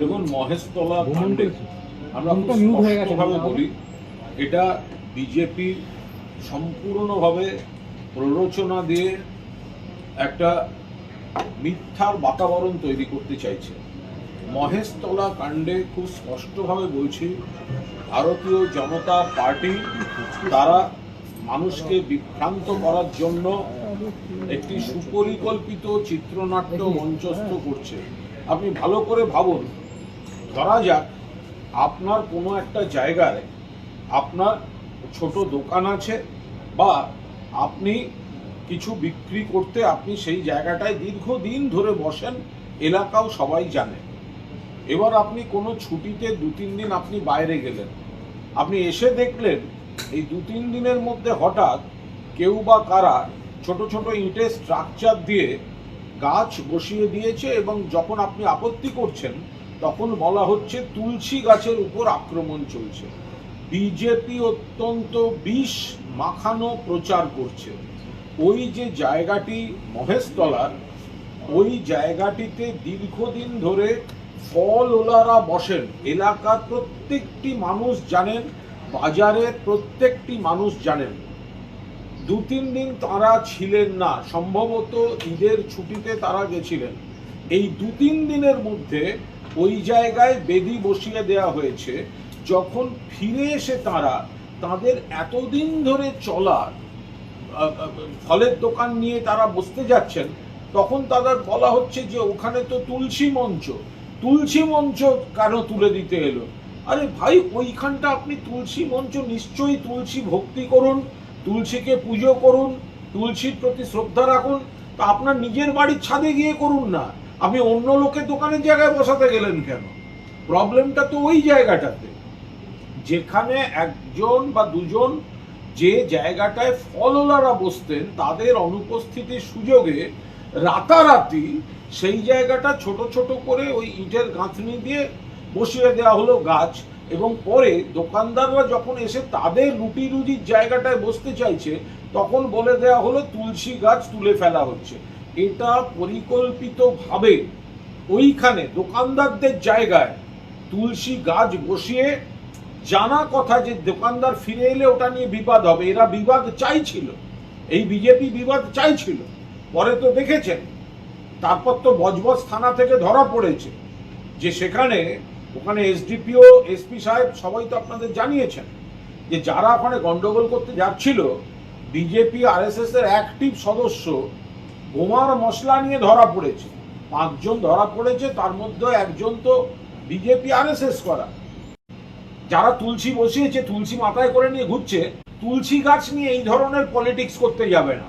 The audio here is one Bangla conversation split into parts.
দেখুন মহেশতলা কাণ্ডে। আমরা। স্পষ্টভাবে বলি এটা বিজেপি সম্পূর্ণভাবে প্ররোচনা দিয়ে একটা মিথ্যার বাতাবরণ তৈরি করতে চাইছে মহেশতলা কাণ্ডে খুব স্পষ্টভাবে বলছি ভারতীয় জনতা পার্টি তারা মানুষকে বিভ্রান্ত করার জন্য একটি সুপরিকল্পিত চিত্রনাট্য মঞ্চস্থ করছে। আপনি ভালো করে ভাবুন। ধরা যাক, আপনার কোনো একটা জায়গায় আপনার ছোট দোকান আছে বা আপনি কিছু বিক্রি করতে আপনি সেই জায়গাটায় দীর্ঘদিন ধরে বসেন, এলাকাও সবাই জানে। এবার আপনি কোনো ছুটিতে দু তিন দিন আপনি বাইরে গেলেন। আপনি এসে দেখলেন, এই দু তিন দিনের মধ্যে হঠাৎ কেউ বা কারা ছোট ছোট ইটের স্ট্রাকচার দিয়ে গাছ বসিয়ে দিয়েছে এবং যখন আপনি আপত্তি করছেন, তখন বলা হচ্ছে তুলসী গাছের উপর আক্রমণ চলছে। বিজেপি অত্যন্ত বিষ মাখানো প্রচার করছে। ওই যে জায়গাটি মহেশতলার ওই জায়গাটিতে দীর্ঘদিন ধরে ফল ওলারা বসেন। এলাকার প্রত্যেকটি মানুষ জানেন, বাজারের প্রত্যেকটি মানুষ জানেন। দু তিন দিন তারা ছিলেন না। সম্ভবত ঈদের ছুটিতে তারা গেছিলেন। এই দু তিন দিনের মধ্যে ওই জায়গায় বেদি বসিয়ে দেয়া হয়েছে। যখন ফিরে এসে তারা তাদের এতদিন ধরে চলা ফলের দোকান নিয়ে তারা বসতে যাচ্ছেন, তখন তাদের বলা হচ্ছে যে ওখানে তো তুলসী মঞ্চ। তুলসী মঞ্চ কেন তুলে দিতে এলো? আরে ভাই, ওইখানটা আপনি তুলসী মঞ্চ নিশ্চয়ই তুলসী ভক্তি করুন। তুলসীকে পুজো করুন, তুলসীর প্রতি শ্রদ্ধা রাখুন, তা আপনার নিজের বাড়ির ছাদে গিয়ে করুন না। আপনি অন্য লোকের দোকানের জায়গায় বসাতে গেলেন কেন? প্রবলেমটা তো ওই জায়গাটাতে। যেখানে একজন বা দুজন যে জায়গাটায় ফলওয়ালারা বসতেন, তাদের অনুপস্থিতির সুযোগে রাতারাতি সেই জায়গাটা ছোট ছোট করে ওই ইটের গাঁথনি দিয়ে বসিয়ে দেওয়া হলো গাছ। এবং পরে দোকানদাররা যখন এসে তাদের রুটি রুজির জায়গাটায় বসতে চাইছে, তখন বলে দেওয়া হলো, তুলসী গাছ তুলে ফেলা হচ্ছে। এটা পরিকল্পিতভাবে ওইখানে দোকানদারদের জায়গায় তুলসী গাছ বসিয়ে জানা কথা যে দোকানদার ফিরে এলে ওটা নিয়ে বিবাদ হবে, এরা বিবাদ চাইছিল। এই বিজেপি বিবাদ চাইছিল। পরে তো দেখেছেন, তারপর তো বজবজ থানা থেকে ধরা পড়েছে যে সেখানে ওখানে এসডিপিও এসপি সাহেব সবাই তো আপনাদের জানিয়েছেন যে যারা ওখানে গন্ডগোল করতে যাচ্ছিল বিজেপি আরএসএস এর অ্যাক্টিভ সদস্য বোমার মশলা নিয়ে ধরা পড়েছে। পাঁচজন ধরা পড়েছে, তার মধ্যে একজন তো বিজেপি আরএসএস করা। যারা তুলসী বসিয়েছে, তুলসী মাথায় করে নিয়ে ঘুরছে, তুলসী গাছ নিয়ে এই ধরনের পলিটিক্স করতে যাবে না।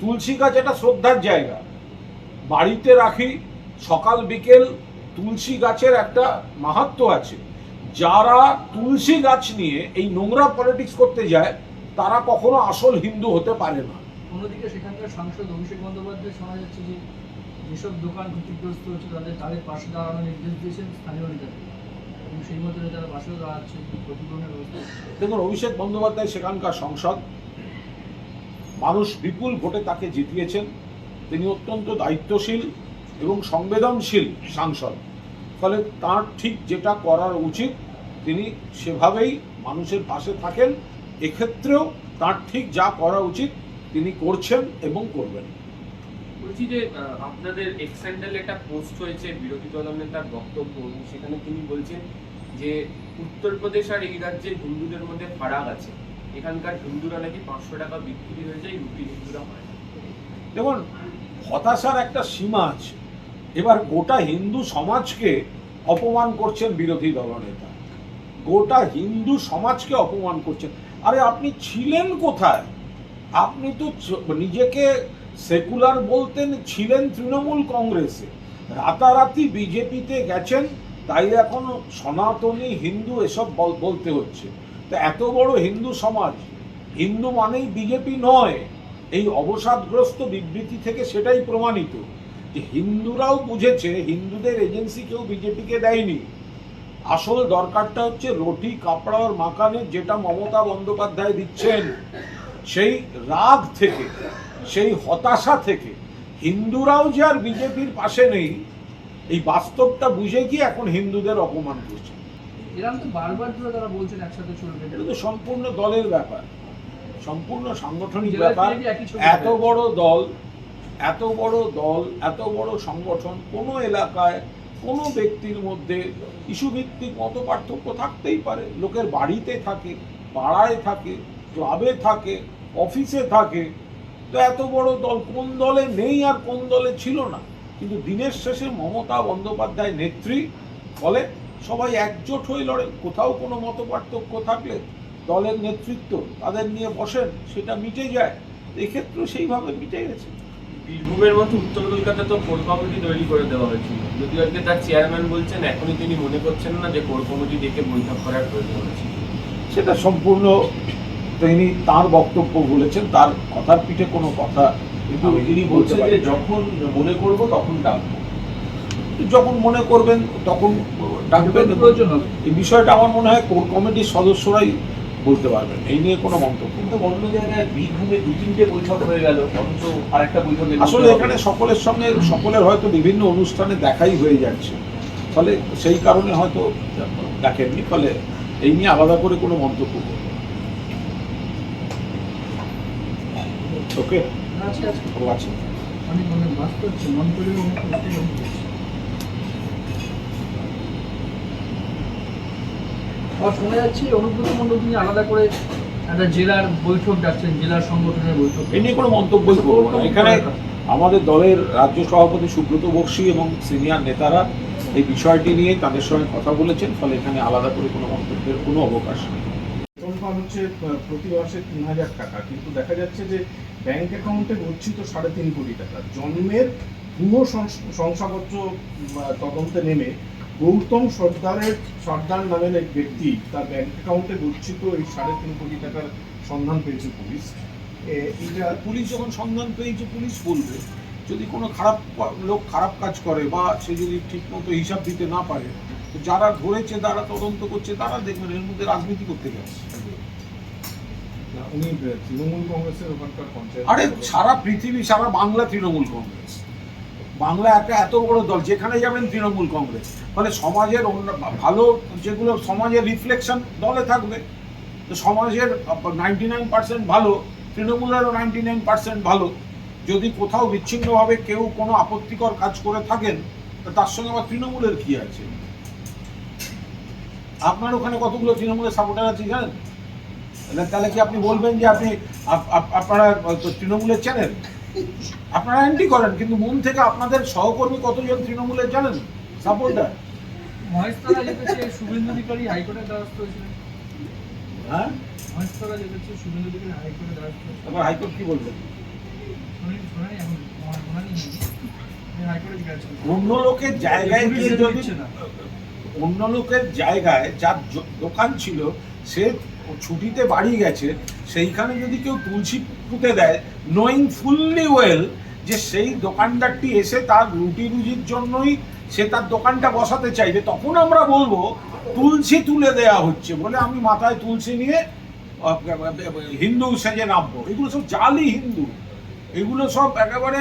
তুলসী গাছ এটা শ্রদ্ধার জায়গা। বাড়িতে রাখি, সকাল বিকেল তুলসী গাছের একটা মাহাত্ম আছে। যারা তুলসী গাছ নিয়ে এই নোংরা পলিটিক্স করতে যায় তারা কখনো আসল হিন্দু হতে পারে না। অন্যদিকে সেখানকার সাংসদ অভিষেক বন্দ্যোপাধ্যায় শোনা যাচ্ছে যে যেসব দোকান ক্ষতিগ্রস্ত হচ্ছে তাদের তাদের পাশে দাঁড়ানোর নির্দেশ দিয়েছেন স্থানীয় এবং সেই মতো পাশেও দাঁড়াচ্ছে ক্ষতিপূরণের ব্যবস্থা দেখুন অভিষেক বন্দ্যোপাধ্যায় সেখানকার সংসদ। মানুষ বিপুল ভোটে তাকে জিতিয়েছেন। তিনি অত্যন্ত দায়িত্বশীল। এবং সংবেদনশীল সাংসদ। ফলে তার ঠিক যেটা করার উচিত তিনি সেভাবেই মানুষের পাশে থাকেন। এক্ষেত্রেও তার ঠিক যা করা উচিত তিনি করছেন এবং করবেন। বলছি যে আপনাদের এক্স একটা পোস্ট হয়েছে বিরোধী দলনেতার বক্তব্য সেখানে তিনি বলছেন যে উত্তরপ্রদেশ আর এই রাজ্যের হিন্দুদের মধ্যে ফারাক আছে। এখানকার হিন্দুরা নাকি পাঁচশো টাকা বিক্রি হয়ে যায় রুটি হিন্দুরা হয় দেখুন হতাশার একটা সীমা আছে। এবার গোটা হিন্দু সমাজকে অপমান করছেন বিরোধী দলনেতা গোটা হিন্দু সমাজকে অপমান করছেন। আরে আপনি ছিলেন কোথায়? আপনি তো নিজেকে সেকুলার বলতেন, ছিলেন তৃণমূল কংগ্রেসে। রাতারাতি বিজেপিতে গেছেন, তাই এখন সনাতনী হিন্দু এসব বল- বলতে হচ্ছে। তো এত বড় হিন্দু সমাজ, হিন্দু মানেই বিজেপি নয়। এই অবসাদগ্রস্ত বিবৃতি থেকে সেটাই প্রমাণিত। যে হিন্দুরাও বুঝেছে হিন্দুদের এজেন্সি কেউ বিজেপিকে দেয়নি। আসল দরকারটা হচ্ছে রুটি কাপড় আর মাকানের যেটা মমতা বন্দ্যোপাধ্যায় দিচ্ছেন সেই রাগ থেকে সেই হতাশা থেকে। হিন্দুরাও যে আর বিজেপির পাশে নেই এই বাস্তবটা বুঝে কি এখন হিন্দুদের অপমান করছে। এরকম তো বারবার ধরে তারা বলছেন একসাথে চলবে। এটা তো সম্পূর্ণ দলের ব্যাপার। সম্পূর্ণ সাংগঠনিক ব্যাপার। এত বড় দল এত বড় দল, এত বড় সংগঠন, কোনো এলাকায় কোনো ব্যক্তির মধ্যে ইস্যু ভিত্তিক মত পার্থক্য থাকতেই পারে। লোকের বাড়িতে থাকে, পাড়ায় থাকে, ক্লাবে থাকে, অফিসে থাকে। তো এত বড় দল কোন দলে নেই আর কোন দলে ছিল না। কিন্তু দিনের শেষে মমতা বন্দ্যোপাধ্যায় নেত্রী ফলে সবাই একজোট হয়ে লড়েন কোথাও কোনো মত পার্থক্য থাকলে দলের নেতৃত্ব তাদের নিয়ে বসেন, সেটা মিটে যায়। এক্ষেত্রেও সেইভাবে মিটে গেছে। বীরভূমের মতো উত্তর কলকাতা তো কোর কমিটি তৈরি করে দেওয়া হয়েছিল। যদিও আজকে তার চেয়ারম্যান বলছেন এখনই তিনি মনে করছেন না যে কোর কমিটি ডেকে বৈঠক করার প্রয়োজন হয়েছে সেটা সম্পূর্ণ তিনি তার বক্তব্য বলেছেন তার কথার পিঠে কোনো কথা কিন্তু তিনি বলছেন যে যখন মনে করব তখন ডাকবো। যখন মনে করবেন তখন ডাকবেন। প্রয়োজন হবে। এই বিষয়টা আমার মনে হয় কোর কমিটির সদস্যরাই বলতে পারবেন। এই নিয়ে কোনো মন্তব্য কিন্তু অন্য জায়গায় বীরভূমে দু তিনটে বৈঠক হয়ে গেল অথচ আরেকটা বৈঠকে আসলে এখানে সকলের সঙ্গে সকলের হয়তো বিভিন্ন অনুষ্ঠানে দেখাই হয়ে যাচ্ছে। ফলে সেই কারণে হয়তো দেখেননি ফলে এই নিয়ে আলাদা করে কোনো মন্তব্য করব। ওকে? আছে আর শোনা যাচ্ছে অনুব্রত মণ্ডল তিনি আলাদা করে একটা জেলার বৈঠক ডাকছেন জেলার সংগঠনের বৈঠক। এই নিয়ে কোনো মন্তব্যই করব না। এখানে আমাদের দলের রাজ্য সভাপতি সুব্রত বক্সী এবং সিনিয়র নেতারা এই বিষয়টি নিয়ে তাদের সঙ্গে কথা বলেছেন ফলে এখানে আলাদা করে কোনো মন্তব্যের কোনো অবকাশ নেই। বেতন হচ্ছে আহ, প্রতি মাসে তিন হাজার টাকা কিন্তু দেখা যাচ্ছে যে ব্যাংক অ্যাকাউন্টে গচ্ছিত সাড়ে তিন কোটি টাকা। জন্মের ভুয়ো শংসাপত্র তদন্তে নেমে গৌতম সর্দারের সর্দার নামের এক ব্যক্তি তার ব্যাংক অ্যাকাউন্টে গচ্ছিত এই সাড়ে তিন কোটি টাকার সন্ধান পেয়েছে পুলিশ। এটা পুলিশ যখন সন্ধান পেয়েছে পুলিশ বলবে যদি কোনো খারাপ লোক খারাপ কাজ করে বা সে যদি ঠিক মতো হিসাব দিতে না পারে তো যারা ধরেছে যারা তদন্ত করছে তারা দেখবেন এর মধ্যে রাজনীতি করতে গেছে। উনি তৃণমূল কংগ্রেসের ওখানকার আরে সারা পৃথিবী সারা বাংলা তৃণমূল কংগ্রেস। বাংলা একটা এত বড় দল, যেখানে যাবেন তৃণমূল কংগ্রেস। ফলে সমাজের অন্য, ভালো যেগুলো সমাজের রিফ্লেকশন দলে থাকবে। তো সমাজের নাইনটি নাইন পার্সেন্ট ভালো, তৃণমূলেরও নাইনটি নাইন পার্সেন্ট ভালো। যদি কোথাও বিচ্ছিন্নভাবে কেউ কোনো আপত্তিকর কাজ করে থাকেন তার সঙ্গে আবার তৃণমূলের কি আছে? আপনার ওখানে কতগুলো তৃণমূলের সাপোর্টার আছে জানেন? তাহলে- কি আপনি বলবেন যে আপনি, আপ- আপ- আপনারা তৃণমূলের চ্যানেল আপনারা করেন কিন্তু মন থেকে আপনাদের সহকর্মী কতজন তৃণমূলের জানেন? সাপোর্টার মহেশতলা যেতেছে শুভেন্দু অধিকারী হাইকোর্টের দ্বারস্থ হয়েছিলেন। হ্যাঁ? শুভেন্দু অধিকারী হাইকোর্টের দ্বারস্থ হাইকোর্ট কি বলবেন লোকের জায়গায় অন্য লোকের জায়গায় যার দোকান ছিল সে ছুটিতে বাড়ি গেছে সেইখানে যদি কেউ তুলসী পুঁতে দেয় নোয়িং ফুললি ওয়েল যে সেই দোকানদারটি এসে তার রুটি রুজির জন্যই সে তার দোকানটা বসাতে চাইবে, তখন আমরা বলব, তুলসী তুলে দেয়া হচ্ছে বলে আমি মাথায় তুলসী নিয়ে হিন্দু সেজে নামবো। এগুলো সব জালি হিন্দু। এগুলো সব একেবারে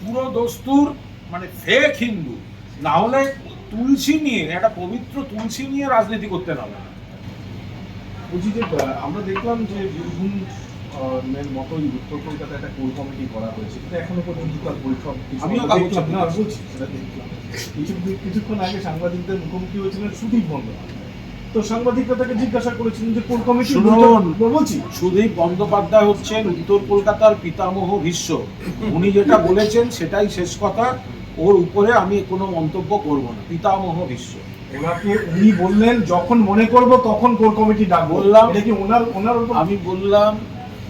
পুরো দস্তুর মানে ফেক হিন্দু। না হলে তুলসী নিয়ে, একটা পবিত্র তুলসী নিয়ে রাজনীতি করতে নামে না বলছি যে আমরা দেখলাম যে বীরভূম মতোই উত্তর কলকাতায় একটা কোর কমিটি করা হয়েছে। কিন্তু এখনও পর্যন্ত তার বৈঠক আমিও কাগজ বলছি সেটা দেখলাম। কিছু কিছুক্ষণ আগে সাংবাদিকদের মুখোমুখি হয়েছিলেন সুদীপ বন্দ্যোপাধ্যায়। তো সাংবাদিকরা তাকে জিজ্ঞাসা করেছিলেন যে কোর কমিটি। বলছি। সুদীপ বন্দ্যোপাধ্যায় হচ্ছেন উত্তর কলকাতার পিতামহ ভীষ্ম। উনি যেটা বলেছেন সেটাই শেষ কথা। ওর উপরে আমি কোনো মন্তব্য করব না। পিতামহ ভীষ্ম ওনাকে উনি বললেন যখন মনে করব তখন কোর কমিটি ডাকবো? বললাম। কি ওনার ওনার আমি বললাম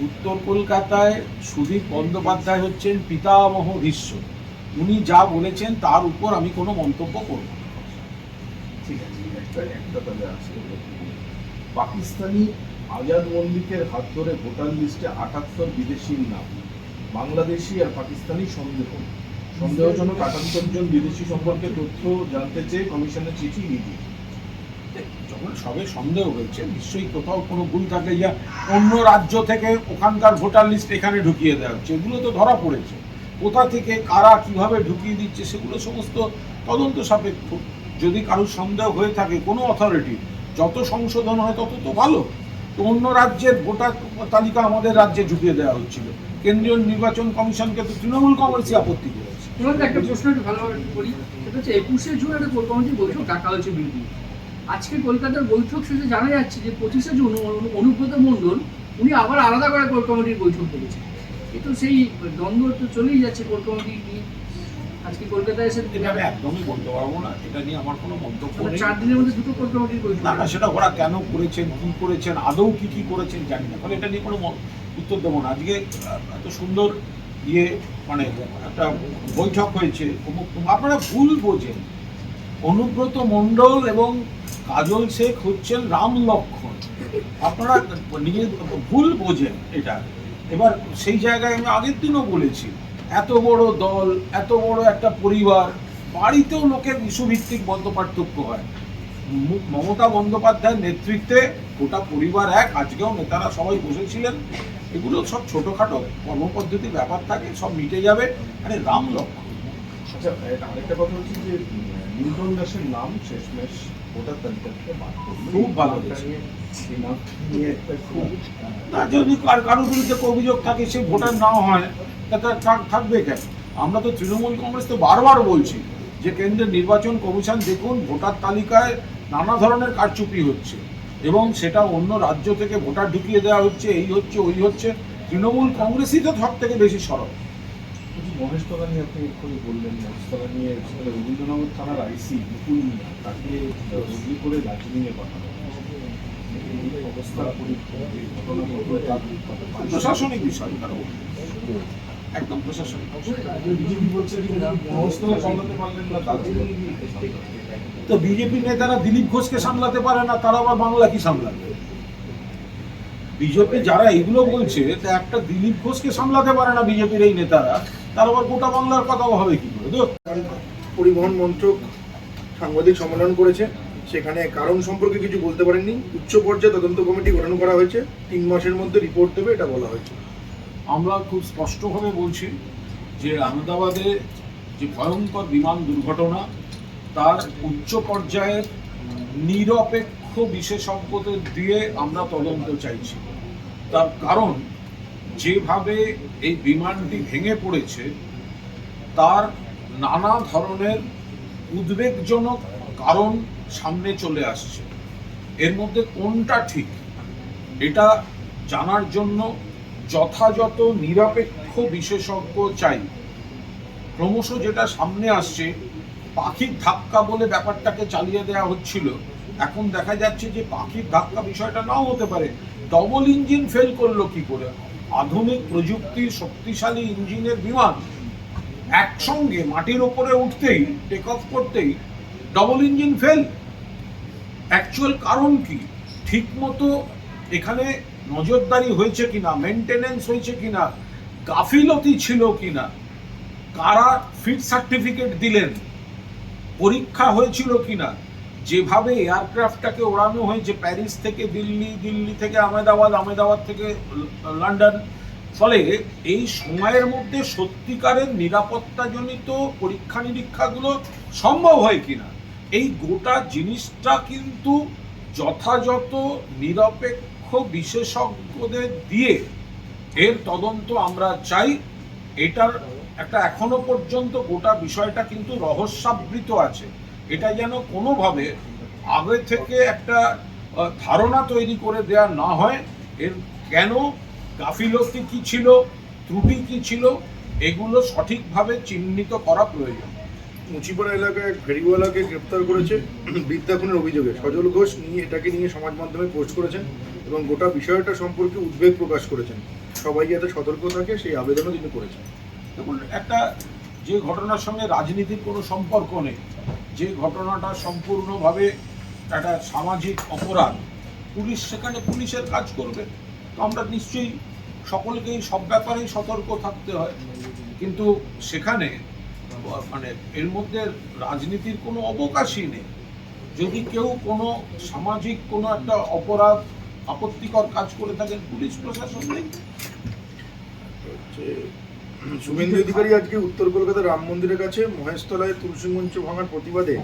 উত্তর কলকাতায় সুদীপ বন্দ্যোপাধ্যায় হচ্ছেন পিতামহ ভীষ্ম উনি যা বলেছেন তার উপর আমি কোনো মন্তব্য করব না। ঠিক আছে। পাকিস্তানি আজাদ মল্লিকের হাত ধরে ভোটার লিস্টে আটাত্তর বিদেশির নাম। বাংলাদেশি আর পাকিস্তানি সন্দেহ। সন্দেহজনক আটাত্তর জন বিদেশি সম্পর্কে তথ্য জানতে চেয়ে কমিশনের চিঠি ইডি যখন সবে সন্দেহ হয়েছে, নিশ্চয়ই কোথাও কোনো ভুল থাকলে যা অন্য রাজ্য থেকে ওখানকার ভোটার লিস্ট এখানে ঢুকিয়ে দেওয়া হচ্ছে। এগুলো তো ধরা পড়েছে। কোথা থেকে কারা কীভাবে ঢুকিয়ে দিচ্ছে, সেগুলো সমস্ত তদন্ত সাপেক্ষ। যদি কারোর সন্দেহ হয়ে থাকে, কোনো অথরিটি যত সংশোধন হয় তত তো ভালো। তো অন্য রাজ্যের ভোটার তালিকা আমাদের রাজ্যে ঢুকিয়ে দেওয়া হচ্ছিল। কেন্দ্রীয় নির্বাচন কমিশনকে তো তৃণমূল কংগ্রেসই আপত্তি করেছে তোমাকে একটা প্রশ্ন একটু ভালোভাবে করি। সেটা হচ্ছে একুশে জুন একটা কোর কমিটির বৈঠক ডাকা হয়েছে বিরোধী আজকে কলকাতার বৈঠক শেষে জানা যাচ্ছে যে পঁচিশে জুন অনু- অনুব্রত মণ্ডল উনি আবার আলাদা করে কোর কমিটির বৈঠক করেছেন। এ তো সেই দ্বন্দ্ব তো চলেই যাচ্ছে কোর কমিটি নিয়ে। আজকে কলকাতায় এসে এটা আমি একদমই বলতে পারব না। এটা নিয়ে আমার কোনো মন্তব্য মানে নেই। চার দিনের মধ্যে দুটো কোর কমিটির বৈঠক না না সেটা ওরা কেন করেছেন কি করেছেন আদৌ কি কি করেছেন জানি না। ফলে এটা নিয়ে কোনো উত্তর দেবো না। আজকে এত সুন্দর ইয়ে মানে একটা বৈঠক হয়েছে। আপনারা ভুল বোঝেন। অনুব্রত মণ্ডল এবং কাজল শেখ হচ্ছেন রাম লক্ষণ। আপনারা নিজে ভুল বোঝেন এটা। এবার সেই জায়গায় আমি আগের দিনও বলেছি, এত বড় দল, এত বড় একটা পরিবার, বাড়িতেও লোকের ইস্যুভিত্তিক মত পার্থক্য হয়। মমতা বন্দ্যোপাধ্যায়ের নেতৃত্বে গোটা পরিবার এক আজকেও নেতারা সবাই বসেছিলেন। এগুলো সব ছোটোখাটো কর্মপদ্ধতি ব্যাপার থাকে সব মিটে যাবে। মানে রাম লক্ষ্য আচ্ছা আরেকটা কথা হচ্ছে যে নিউটন দাসের নাম শেষমেশ ভোটার তালিকা থেকে বাদ করল খুব ভালো না যদি কার কারোর বিরুদ্ধে অভিযোগ থাকে সে ভোটার নাও হয় তা তার থাক- থাকবে কেন? আমরা তো তৃণমূল কংগ্রেস তো বারবার বলছি যে কেন্দ্রের নির্বাচন কমিশন দেখুন ভোটার তালিকায় নানা ধরনের কারচুপি হচ্ছে এবং সেটা অন্য রাজ্য থেকে ভোটার ঢুকিয়ে দেওয়া হচ্ছে এই হচ্ছে ওই হচ্ছে। তৃণমূল কংগ্রেসই তো সব থেকে বেশি সরব। মহেশতলা নিয়ে আপনি এক্ষুনি বললেন মহেশতলা নিয়ে সেখানে রবীন্দ্রনগর থানার আইসি মুকুল মিয়া তাকে বদলি করে দার্জিলিংয়ে পাঠানো। অবস্থা প্রশাসনিক বিষয় একদম প্রশাসনিক বিজেপি বলছে যে মহেশতলা সামলাতে পারলেন না দার্জিলিং তো বিজেপি নেতারা দিলীপ ঘোষকে সামলাতে পারে না তারা আবার বাংলা কি সামলাবে? বিজেপি যারা এগুলো বলছে তা একটা দিলীপ ঘোষকে সামলাতে পারে না বিজেপির এই নেতারা তার আবার গোটা বাংলার কথা হবে কি করে? পরিবহন মন্ত্রক সাংবাদিক সম্মেলন করেছে সেখানে কারণ সম্পর্কে কিছু বলতে পারেননি। উচ্চ পর্যায়ে তদন্ত কমিটি গঠন করা হয়েছে তিন মাসের মধ্যে রিপোর্ট দেবে এটা বলা হয়েছে। আমরা খুব স্পষ্টভাবে বলছি যে আহমেদাবাদে যে ভয়ঙ্কর বিমান দুর্ঘটনা, তার উচ্চ পর্যায়ের নিরপেক্ষ বিশেষজ্ঞদের দিয়ে আমরা তদন্ত চাইছি। তার কারণ, যেভাবে এই বিমানটি ভেঙে পড়েছে, তার নানা ধরনের উদ্বেগজনক কারণ সামনে চলে আসছে। এর মধ্যে কোনটা ঠিক, এটা জানার জন্য যথাযথ নিরপেক্ষ বিশেষজ্ঞ চাই। ক্রমশ যেটা সামনে আসছে, পাখির ধাক্কা বলে ব্যাপারটাকে চালিয়ে দেওয়া হচ্ছিল। এখন দেখা যাচ্ছে যে পাখির ধাক্কা বিষয়টা নাও হতে পারে। ডবল ইঞ্জিন ফেল করল কি করে? আধুনিক প্রযুক্তির শক্তিশালী ইঞ্জিনের বিমান। একসঙ্গে মাটির ওপরে উঠতেই টেক অফ করতেই ডবল ইঞ্জিন ফেল। অ্যাকচুয়াল কারণ কি? ঠিকমতো এখানে নজরদারি হয়েছে কিনা মেনটেনেন্স হয়েছে কিনা, গাফিলতি ছিল কিনা, কারা ফিট সার্টিফিকেট দিলেন, পরীক্ষা হয়েছিল কিনা, যেভাবে এয়ারক্রাফটটাকে ওড়ানো হয়েছে, প্যারিস থেকে দিল্লি দিল্লি থেকে আহমেদাবাদ আহমেদাবাদ থেকে লন্ডন, ফলে এই সময়ের মধ্যে সত্যিকারের নিরাপত্তাজনিত পরীক্ষা নিরীক্ষাগুলো সম্ভব হয় কিনা, এই গোটা জিনিসটা কিন্তু যথাযথ, নিরপেক্ষ বিশেষজ্ঞদের দিয়ে এর তদন্ত আমরা চাই। এটার একটা এখনও পর্যন্ত গোটা বিষয়টা কিন্তু রহস্যাবৃত আছে। এটা যেন কোনোভাবে আগে থেকে একটা ধারণা তৈরি করে দেয়া না হয়। এর কেন, গাফিলতি কি ছিল, ত্রুটি কি ছিল, এগুলো সঠিকভাবে চিহ্নিত করা প্রয়োজন। মুচিপাড়া এলাকায় এক ফেরিওয়ালাকে গ্রেপ্তার করেছে বিদ্যা খুনের অভিযোগে। সজল ঘোষ নিয়ে এটাকে নিয়ে সমাজ মাধ্যমে পোস্ট করেছেন। এবং গোটা বিষয়টা সম্পর্কে উদ্বেগ প্রকাশ করেছেন। সবাই যাতে সতর্ক থাকে, সেই আবেদনও তিনি করেছেন। দেখুন, একটা যে ঘটনার সঙ্গে রাজনীতির কোনো সম্পর্ক নেই, যে ঘটনাটা সম্পূর্ণভাবে একটা সামাজিক অপরাধ, পুলিশ সেখানে পুলিশের কাজ করবে। তো আমরা নিশ্চয়ই সকলকেই, সব ব্যাপারেই সতর্ক থাকতে হয়। কিন্তু সেখানে মানে এর মধ্যে রাজনীতির কোনো অবকাশই নেই। যদি কেউ কোনো সামাজিক কোনো একটা অপরাধ আপত্তিকর কাজ করে থাকেন পুলিশ প্রশাসন নেই। শুভেন্দু অধিকারী আজকে উত্তর কলকাতার রাম মন্দিরের কাছে মহেশতলায় তুলসী মঞ্চ ভাঙার প্রতিবাদে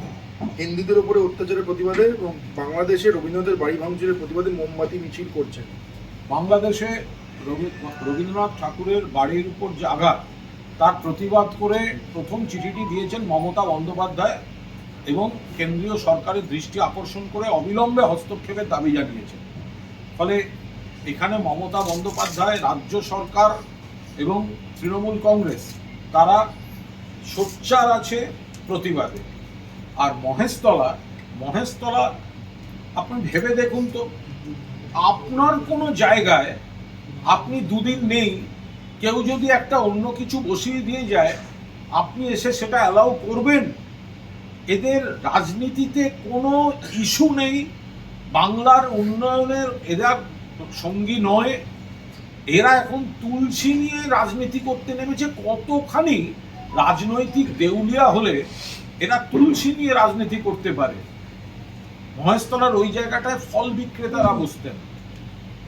হিন্দুদের উপরে অত্যাচারের প্রতিবাদে এবং বাংলাদেশে রবীন্দ্রনাথের বাড়ি ভাঙচুরের প্রতিবাদে মোমবাতি মিছিল করছেন। বাংলাদেশে রবীন্দ্রনাথ ঠাকুরের বাড়ির উপর যে আঘাত তার প্রতিবাদ করে প্রথম চিঠিটি দিয়েছেন মমতা বন্দ্যোপাধ্যায় এবং কেন্দ্রীয় সরকারের দৃষ্টি আকর্ষণ করে অবিলম্বে হস্তক্ষেপের দাবি জানিয়েছেন। ফলে এখানে মমতা বন্দ্যোপাধ্যায়, রাজ্য সরকার এবং তৃণমূল কংগ্রেস, তারা সোচ্চার আছে প্রতিবাদে। আর মহেশতলা মহেশতলা, আপনি ভেবে দেখুন তো, আপনার কোনো জায়গায় আপনি দুদিন নেই, কেউ যদি একটা অন্য কিছু বসিয়ে দিয়ে যায়, আপনি এসে সেটা অ্যালাউ করবেন। এদের রাজনীতিতে কোনো ইস্যু নেই। বাংলার উন্নয়নের, এরা সঙ্গী নয়, এরা এখন তুলসী নিয়ে রাজনীতি করতে নেমেছে কতখানি রাজনৈতিক দেউলিয়া হলে এরা তুলসী নিয়ে রাজনীতি করতে পারে। মহেশতলার ওই জায়গাটায় ফল বিক্রেতারা বসতেন।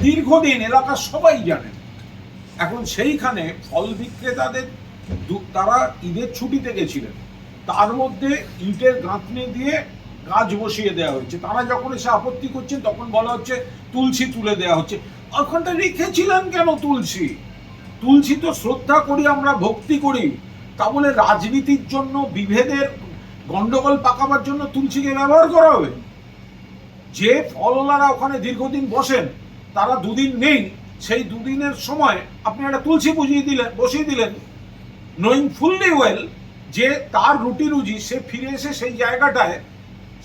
দীর্ঘদিন এলাকার সবাই জানেন, এখন সেইখানে ফল বিক্রেতাদের তারা ঈদের ছুটিতে গেছিলেন। তার মধ্যে ইটের গাঁথনি দিয়ে গাছ বসিয়ে দেওয়া হয়েছে। তারা যখন এসে আপত্তি করছেন, তখন বলা হচ্ছে তুলসী তুলে দেওয়া হচ্ছে। ওখানটা রেখেছিলেন কেন তুলসী? তুলসী তো শ্রদ্ধা করি, আমরা ভক্তি করি। তা বলে রাজনীতির জন্য, বিভেদের গন্ডগোল পাকাবার জন্য তুলসীকে ব্যবহার করা হবে? যে ফলওয়ালারা ওখানে দীর্ঘদিন বসেন, তারা দুদিন নেই। সেই দুদিনের সময় আপনি একটা তুলসী বুঝিয়ে দিলেন, বসিয়ে দিলেন। নোয়িং ফুললি ওয়েল যে তার রুটি রুজি সে ফিরে এসে সেই জায়গাটায়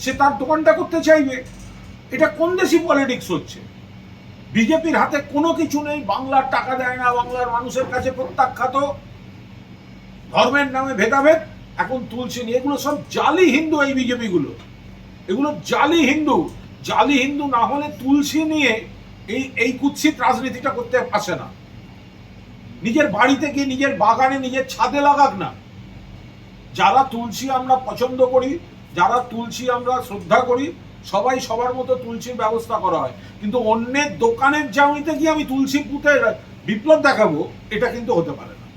সে তার দোকানটা করতে চাইবে। এটা কোন দেশি পলিটিক্স হচ্ছে? বিজেপির হাতে কোনো কিছু নেই, বাংলার টাকা দেয় না, বাংলার মানুষের কাছে প্রত্যাখ্যাত। ধর্মের নামে ভেদাভেদ, এখন তুলসী নিয়ে, এগুলো সব জালি হিন্দু এই বিজেপি গুলো এগুলো জালি হিন্দু। জালি হিন্দু না হলে তুলসী নিয়ে এই এই কুৎসিত রাজনীতিটা করতে আসে না। নিজের বাড়িতে গিয়ে, নিজের বাগানে, নিজের ছাদে লাগাক না। যারা তুলসী আমরা পছন্দ করি যারা তুলসী আমরা শ্রদ্ধা করি, সবাই সবার মতো তুলসীর ব্যবস্থা করা হয় কিন্তু অন্যের দোকানের জামিতে গিয়ে আমি তুলসী পুঁতে বিপ্লব দেখাবো, এটা কিন্তু হতে পারে।